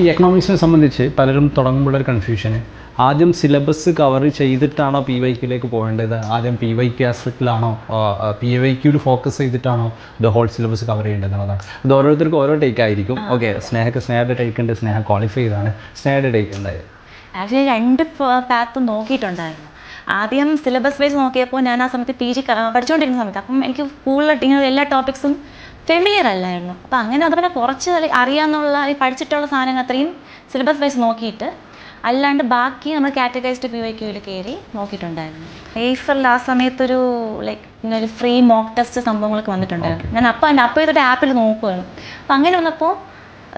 ഈ എക്കണോമിക്സിനെ സംബന്ധിച്ച് പലരും തുടങ്ങുമ്പോഴൊരു കൺഫ്യൂഷന് ആദ്യം സിലബസ് കവർ ചെയ്തിട്ടാണോ പി വൈ ക്യൂലേക്ക് പോകേണ്ടത്? ആദ്യം പി വൈ ക്യൂ ആസറ്റിലാണോ പി വൈ ക്യൂവിൽ ഫോക്കസ് ചെയ്തിട്ടാണോ ദ ഹോൾ സിലബസ് കവർ ചെയ്യേണ്ടത് എന്നുള്ളതാണ് ഇത് ഓരോരുത്തർക്കും ഓരോ ടേക്ക് ആയിരിക്കും. ഓക്കെ സ്നേഹക്ക് സ്നേഹയുടെ ടേക്ക് ഉണ്ട് സ്നേഹ ക്വാളിഫൈ ചെയ്താണ്. സ്നേഹയുടെ ടേക്ക് ഉണ്ടായത് ആക്ച്വലി രണ്ട് പാത്ത് നോക്കിയിട്ടുണ്ടായിരുന്നു. ആദ്യം സിലബസ് വൈസ് നോക്കിയപ്പോൾ ഞാൻ ആ സമയത്ത് പി ജി പഠിച്ചുകൊണ്ടിരുന്ന സമയത്ത്. അപ്പം എനിക്ക് കൂടുതൽ എല്ലാ ടോപ്പിക്സും ഫെമിലിയർ അല്ലായിരുന്നു. അപ്പം അങ്ങനെ അതുപോലെ കുറച്ച് അറിയാമെന്നുള്ള ഈ പഠിച്ചിട്ടുള്ള സാധനങ്ങൾ അത്രയും സിലബസ് വൈസ് നോക്കിയിട്ട് അല്ലാണ്ട് ബാക്കി നമ്മൾ കാറ്റഗറൈസ്ഡ് പി വൈ ക്യൂവിൽ കയറി നോക്കിയിട്ടുണ്ടായിരുന്നു. ഏഫറിൽ ആ സമയത്തൊരു ലൈക്ക് ഇങ്ങനെ ഒരു ഫ്രീ മോക്ക് ടെസ്റ്റ് സംഭവങ്ങളൊക്കെ വന്നിട്ടുണ്ടായിരുന്നു. ഞാൻ അപ്പോൾ എന്റെ അപ്പോൾ ഇതൊരു ആപ്പിൽ നോക്കുകയാണ് അപ്പം അങ്ങനെ വന്നപ്പോൾ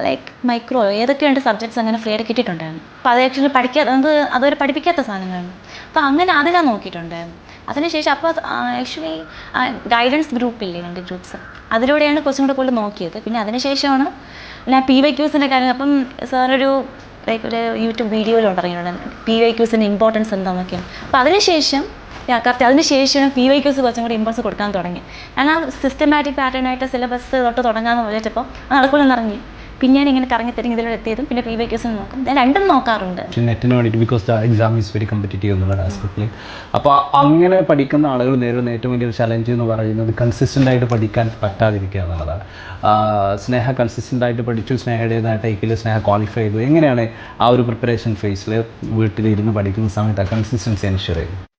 ലൈക്ക് മൈക്രോ ഏതൊക്കെ രണ്ട് സബ്ജക്ട്സ് അങ്ങനെ ഫ്രീ ആയിട്ട് കിട്ടിയിട്ടുണ്ടായിരുന്നു. അപ്പോൾ അത് ആക്ച്വലി പഠിക്കാത്ത അത് അതുവരെ പഠിപ്പിക്കാത്ത സാധനങ്ങളാണ് അപ്പോൾ അങ്ങനെ അത് ഞാൻ നോക്കിയിട്ടുണ്ടായിരുന്നു. അതിനുശേഷം അപ്പോൾ ആക്ച്വലി ഗൈഡൻസ് ഗ്രൂപ്പ് ഇല്ലേ രണ്ട് ഗ്രൂപ്പ്സ് അതിലൂടെയാണ് കുറച്ചും കൂടെ കൂടുതൽ നോക്കിയത്. പിന്നെ അതിനുശേഷമാണ് ഞാൻ പി വൈ ക്യൂസിന്റെ കാര്യം അപ്പം സാറൊരു ലൈക്ക് ഒരു യൂട്യൂബ് വീഡിയോയിലുണ്ട് ഇറങ്ങിയിട്ടുണ്ട് പി വൈ ക്യൂസിന്റെ ഇമ്പോർട്ടൻസ് എന്താണെന്നൊക്കെയാണ് അപ്പോൾ അതിനുശേഷം കറക്റ്റ് അതിനുശേഷം പി വൈ ക്യൂസ് കുറച്ചും കൂടി ഇമ്പോർട്ടൻസ് കൊടുക്കാൻ തുടങ്ങി. ഞാൻ ആ സിസ്റ്റമാറ്റിക് പാറ്റേൺ ആയിട്ട് സിലബസ് തൊട്ട് തുടങ്ങാമെന്ന് വിചാരിച്ചപ്പോൾ നടക്കൂലെന്ന് ഇറങ്ങി. പിന്നെയാണ് ഇങ്ങനെ കറങ്ങി തിരിഞ്ഞ് ഇതിലൂടെ എത്തിയതും പിന്നെ പി വൈ നോക്കും. ഞാൻ രണ്ടും നോക്കാറുണ്ട്. പക്ഷേ നെറ്റിന് because the exam is very competitive എന്നുള്ള ആസ്പെക്റ്റിൽ അപ്പോൾ അങ്ങനെ പഠിക്കുന്ന ആളുകൾ നേരിടുന്ന ഏറ്റവും വലിയൊരു ചലഞ്ച് എന്ന് പറയുന്നത് കൺസിസ്റ്റന്റ് ആയിട്ട് പഠിക്കാൻ പറ്റാതിരിക്കുക എന്നുള്ളതാണ്. സ്നേഹ കൺസിസ്റ്റന്റ് ആയിട്ട് പഠിച്ചു സ്നേഹയുടേതായ ടൈക്കിൽ സ്നേഹ ക്വാളിഫൈ ചെയ്തു. എങ്ങനെയാണ് ആ ഒരു പ്രിപ്പറേഷൻ ഫേസിൽ വീട്ടിലിരുന്ന് പഠിക്കുന്ന സമയത്ത് ആ കൺസിസ്റ്റൻസി എൻഷുർ ചെയ്തു